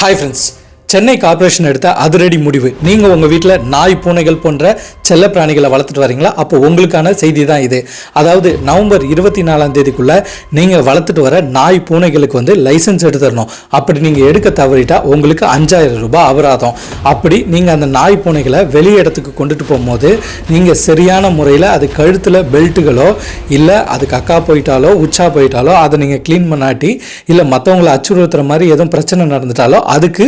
Hi friends Chennai corporation எடுத்த அதிரடி முடிவு. நீங்கள் உங்கள் வீட்டில் நாய் பூனைகள் போன்ற செல்ல பிராணிகளை வளர்த்துட்டு வரீங்களா? அப்போ உங்களுக்கான செய்தி தான் இது. அதாவது நவம்பர் இருபத்தி நாலாம் தேதிக்குள்ளே நீங்கள் வளர்த்துட்டு வர நாய் பூனைகளுக்கு வந்து லைசன்ஸ் எடுத்து தரணும் அப்படி நீங்கள் எடுக்க தவறிட்டா உங்களுக்கு அஞ்சாயிரம் ரூபாய் அபராதம். அப்படி நீங்கள் அந்த நாய் பூனைகளை வெளி இடத்துக்கு கொண்டுட்டு போகும்போது நீங்கள் சரியான முறையில் அது கழுத்தில் பெல்ட்டுகளோ இல்லை அது கக்கா போயிட்டாலோ உச்சா போயிட்டாலோ அதை நீங்கள் க்ளீன் பண்ணாட்டி இல்லை மற்றவங்களை அச்சுறுத்துற மாதிரி எதுவும் பிரச்சனை நடந்துட்டாலோ அதுக்கு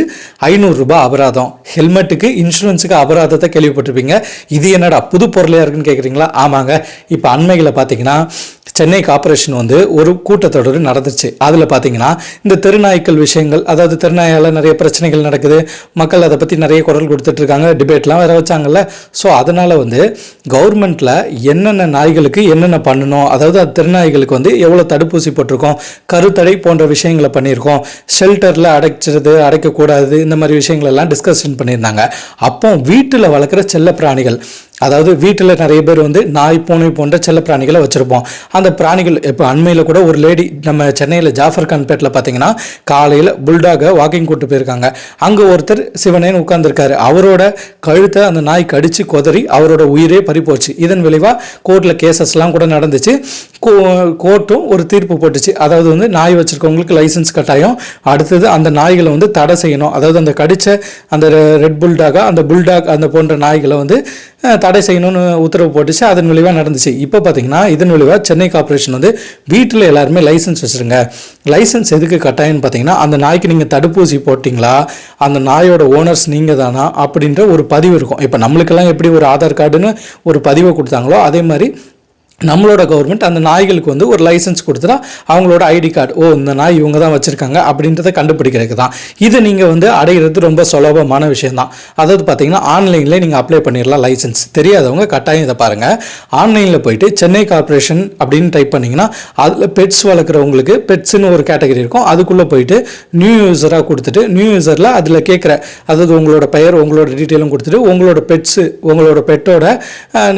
ஐநூறுரூபா அபராதம். ஹெல்மெட்டுக்கு இன்சூரன்ஸுக்கு அபராதத்தை கேள்விப்பட்டிருப்பீங்க. இது என்னடா புது பொருளையாக இருக்குன்னு கேட்குறீங்களா ஆமாங்க. இப்போ அண்மைகளை பார்த்தீங்கன்னா சென்னை கார்ப்பரேஷன் வந்து ஒரு கூட்டத்தொடர் நடந்துச்சு. அதில் பார்த்தீங்கன்னா இந்த தெருநாய்க்கள் விஷயங்கள் அதாவது தெருநாயால் நிறைய பிரச்சனைகள் நடக்குது. மக்கள் அதை பற்றி நிறைய குரல் கொடுத்துட்ருக்காங்க டிபேட்லாம் வேற வச்சாங்கல்ல. ஸோ அதனால் வந்து கவர்மெண்ட்டில் என்னென்ன நாய்களுக்கு என்னென்ன பண்ணணும்? அதாவது அது தெருநாய்களுக்கு வந்து எவ்வளோ தடுப்பூசி போட்டிருக்கோம்? கருத்தடை போன்ற விஷயங்களை பண்ணியிருக்கோம். ஷெல்டரில் அடைச்சிறது அடைக்கக்கூடாது இந்த மாதிரி விஷயங்கள் எல்லாம் டிஸ்கஷன் பண்ணியிருந்தாங்க. அப்போ வீட்டில் வளர்க்குற செல்ல பிராணிகள் அதாவது வீட்டில் நிறைய பேர் வந்து நாய் பூனை போன்ற செல்ல பிராணிகளை வச்சுருப்போம். அந்த பிராணிகள் இப்போ அண்மையில் கூட ஒரு லேடி நம்ம சென்னையில் ஜாஃபர் கான்பேட்டில் பார்த்தீங்கன்னா காலையில் புல்டாகை வாக்கிங் கூட்டு போயிருக்காங்க. அங்கே ஒருத்தர் சிவனேன்னு உட்காந்துருக்காரு அவரோட கழுத்தை அந்த நாய் கடித்து கொதறி அவரோட உயிரே பறிப்போச்சு இதன் விளைவாக கோர்ட்டில் கேசஸ்லாம் கூட நடந்துச்சு. கோர்ட்டும் ஒரு தீர்ப்பு போட்டுச்சு. அதாவது வந்து நாய் வச்சுருக்கவங்களுக்கு லைசன்ஸ் கட்டாயம். அடுத்தது அந்த நாய்களை வந்து தடை செய்யணும். அதாவது அந்த கடித்த அந்த ரெட் புல்டாக அந்த புல்டாக் அந்த போன்ற நாய்களை வந்து தடை செய்யணும்னு உத்தரவு போட்டுச்சு. அதன் விளைவாக நடந்துச்சு. இப்போ பார்த்தீங்கன்னா இதன் விளைவாக சென்னை கார்பரேஷன் வந்து வீட்டில் எல்லாருமே லைசன்ஸ் வச்சுருங்க. லைசன்ஸ் எதுக்கு கட்டாயம்னு பார்த்தீங்கன்னா அந்த நாய்க்கு நீங்கள் தடுப்பூசி போட்டிங்களா? அந்த நாயோட ஓனர்ஸ் நீங்கள் தானா அப்படின்ற ஒரு பதிவு இருக்கும். இப்போ நம்மளுக்கெல்லாம் எப்படி ஒரு ஆதார் கார்டுன்னு ஒரு பதிவை கொடுத்தாங்களோ அதே மாதிரி நம்மளோட கவர்மெண்ட் அந்த நாய்களுக்கு வந்து ஒரு லைசன்ஸ் கொடுத்துட்டா அவங்களோட ஐடி கார்டு ஓ இந்த நாய் இவங்க தான் வச்சுருக்காங்க அப்படின்றத கண்டுபிடிக்கிறதுக்கு தான். இது நீங்கள் வந்து அடைகிறது ரொம்ப சுலபமான விஷயம் தான் அதாவது பார்த்தீங்கன்னா ஆன்லைனில் நீங்கள் அப்ளை பண்ணிடலாம் லைசன்ஸ் தெரியாதவங்க கட்டாயம் இதை பாருங்கள் ஆன்லைனில் போயிட்டு சென்னை கார்ப்பரேஷன் அப்படின்னு டைப் பண்ணிங்கன்னா அதில் பெட்ஸ் வளர்க்குறவங்களுக்கு பெட்ஸ்னு ஒரு கேட்டகரி இருக்கும். அதுக்குள்ளே போயிட்டு நியூ யூஸராக கொடுத்துட்டு நியூ யூஸரில் அதில் கேட்குற அதாவது உங்களோட பெயர் உங்களோட டீட்டெயிலும் கொடுத்துட்டு உங்களோட பெட்ஸு உங்களோட பெட்டோட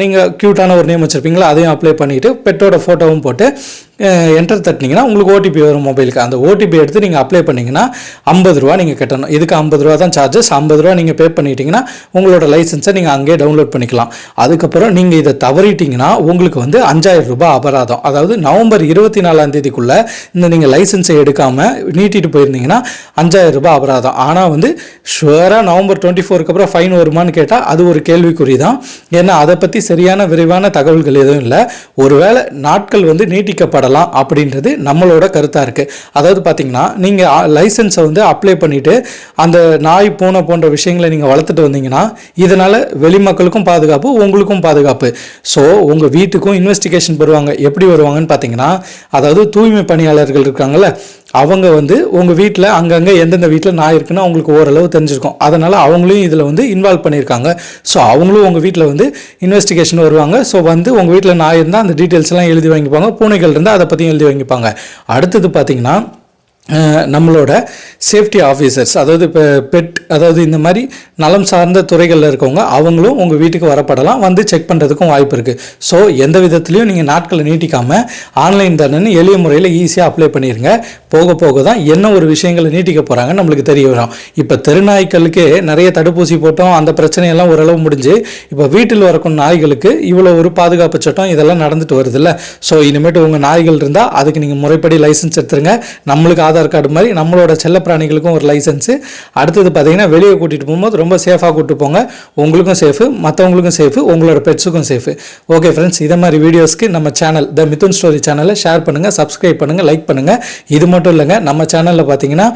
நீங்கள் க்யூட்டான ஒரு நேம் வச்சுருப்பீங்களா அதையும் அப்ளை பண்ணிவிட்டு பெட்டோட ஃபோட்டோவும் போட்டு என்டர் தட்டினீங்கன்னா உங்களுக்கு ஓடிபி வரும் மொபைலுக்கு அந்த ஓடிபி எடுத்து நீங்கள் அப்ளை பண்ணிங்கன்னா ஐம்பது ரூபா நீங்கள் கட்டணும். இதுக்கு ஐம்பது ரூபா தான் சார்ஜஸ் ஐம்பது ரூபா நீங்கள் பே பண்ணிட்டீங்கன்னா உங்களோட லைசன்ஸை நீங்கள் அங்கேயே டவுன்லோட் பண்ணிக்கலாம். அதுக்கப்புறம் நீங்கள் இதை தவறிட்டீங்கன்னா உங்களுக்கு வந்து அஞ்சாயிரம் ரூபாய் அபராதம். அதாவது நவம்பர் இருபத்தி நாலாம் தேதிக்குள்ளே இந்த நீங்கள் லைசன்ஸை எடுக்காமல் நீட்டிட்டு போயிருந்தீங்கன்னா அஞ்சாயிரம் ரூபாய் அபராதம். ஆனால் வந்து ஷுவராக நவம்பர் டுவெண்ட்டி ஃபோருக்கு அப்புறம் ஃபைன் வருமானு கேட்டால் அது ஒரு கேள்விக்குறி தான். ஏன்னா அதை பற்றி சரியான விரைவான தகவல்கள் எதுவும் இல்லை. ஒருவேளை நாட்கள் வந்து நீட்டிக்கப்படலாம் அப்படின்றது நம்மளோட கருத்தாக இருக்குது அதாவது பார்த்தீங்கன்னா நீங்கள் லைசன்ஸை வந்து அப்ளை பண்ணிவிட்டு அந்த நாய் பூனை போன்ற விஷயங்களை நீங்கள் வளர்த்துட்டு வந்தீங்கன்னா இதனால் வெளிமக்களுக்கும் பாதுகாப்பு உங்களுக்கும் பாதுகாப்பு. ஸோ உங்கள் வீட்டுக்கும் இன்வெஸ்டிகேஷன் வருவாங்க எப்படி வருவாங்கன்னு பார்த்தீங்கன்னா அதாவது தூய்மை பணியாளர்கள் இருக்காங்கல்ல அவங்க வந்து உங்கள் வீட்டில் அங்கங்கே எந்தெந்த வீட்டில் நாய் இருக்குன்னு அவங்களுக்கு ஓரளவு தெரிஞ்சிருக்கும். அதனால் அவங்களையும் இதில் வந்து இன்வால்வ் பண்ணியிருக்காங்க. ஸோ அவங்களும் உங்கள் வீட்டில் வந்து இன்வெஸ்டிகேஷன் வருவாங்க. ஸோ வந்து உங்கள் வீட்டில் நாய் இருந்தால் அந்த டீட்டெயில்ஸ்லாம் எழுதி வாங்கிப்பாங்க. பூனைகள் இருந்தால் அதை பற்றியும் எழுதி வாங்கிப்பாங்க. அடுத்தது பார்த்திங்கன்னா நம்மளோட சேஃப்டி ஆஃபீஸர்ஸ் அதாவது இப்போ பெட் அதாவது இந்த மாதிரி நலம் சார்ந்த துறைகளில் இருக்கவங்க அவங்களும் உங்கள் வீட்டுக்கு வரப்படலாம் வந்து செக் பண்ணுறதுக்கும் வாய்ப்பு இருக்குது ஸோ எந்த விதத்துலையும் நீங்கள் நாட்களை நீட்டிக்காமல் ஆன்லைன் தானேன்னு எளிய முறையில் ஈஸியாக அப்ளை பண்ணிடுங்க போக போக தான் என்ன ஒரு விஷயங்களை நீட்டிக்க போகிறாங்கன்னு நம்மளுக்கு தெரிய வரும். இப்போ தெருநாய்க்களுக்கு நிறைய தடுப்பூசி போட்டோம் அந்த பிரச்சனையெல்லாம் ஓரளவு முடிஞ்சு இப்போ வீட்டில் வரக்கும் நாய்களுக்கு இவ்வளோ ஒரு பாதுகாப்பு சட்டம் இதெல்லாம் நடந்துட்டு வருதுல்ல. ஸோ இனிமேட்டு உங்கள் நாய்கள் இருந்தால் அதுக்கு நீங்கள் முறைப்படி லைசன்ஸ் எடுத்துருங்க. நம்மளுக்கு ஆதார் கார்டு மாதிரி நம்மளோட செல்ல பிராணிகளுக்கும் ஒரு லைசன்ஸு அடுத்தது பார்த்தீங்கன்னா வெளியே கூட்டிகிட்டு போகும்போது ரொம்ப சேஃபாக கூப்பிட்டு போங்க. உங்களுக்கும் சேஃபு மற்றவங்களுக்கும் சேஃபு உங்களோட பெட்ஸுக்கும் சேஃபு ஓகே ஃப்ரெண்ட்ஸ் இதை மாதிரி வீடியோஸ்க்கு நம்ம சேனல் த மிதுன் ஸ்டோரி சேனலை ஷேர் பண்ணுங்கள் சப்ஸ்கிரைப் பண்ணுங்கள் லைக் பண்ணுங்கள் இது மட்டும் இல்லைங்க நம்ம சேனலில் பார்த்தீங்கன்னா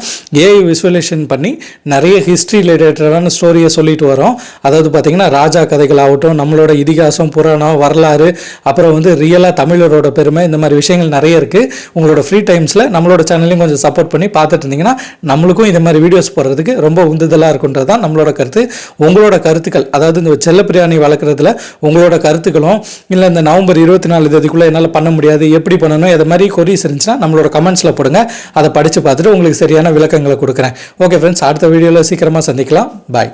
ஏஐ விசுவலேஷன் பண்ணி நிறைய ஹிஸ்ட்ரி ரிலேட்டடான ஸ்டோரியை சொல்லிட்டு வரோம். அதாவது பார்த்தீங்கன்னா ராஜா கதைகள் ஆகட்டும் நம்மளோட இதிகாசம் புராணம் வரலாறு அப்புறம் வந்து ரியலாக தமிழரோட பெருமை இந்த மாதிரி விஷயங்கள் நிறைய இருக்குது உங்களோட ஃப்ரீ டைம்ஸில் நம்மளோட சேனலையும் கொஞ்சம் சப்போர்ட் பண்ணி பார்த்துட்டு இருந்தீங்கன்னா நம்மளுக்கும் இந்த மாதிரி வீடியோஸ் போடுறதுக்கு ரொம்ப உந்துதலாக இருக்குன்றது தான் நம்மளோட கருத்து. உங்களோட கருத்துக்கள் அதாவது இந்த செல்ல பிரியாணி வளர்க்குறதுல உங்களோட கருத்துக்களும் இல்லை இந்த நவம்பர் இருபத்தி நாலு தேதிக்குள்ளே என்னால் பண்ண முடியாது எப்படி பண்ணணும் இதை மாதிரி கொரிஸ் இருந்துச்சுன்னா நம்மளோட கமெண்ட்ஸில் போடுங்க. அதை படித்து பார்த்துட்டு உங்களுக்கு சரியான விளக்கங்களை கொடுக்குறேன். ஓகே ஃப்ரெண்ட்ஸ் அடுத்த வீடியோவில் சீக்கிரமாக சந்திக்கலாம். பாய்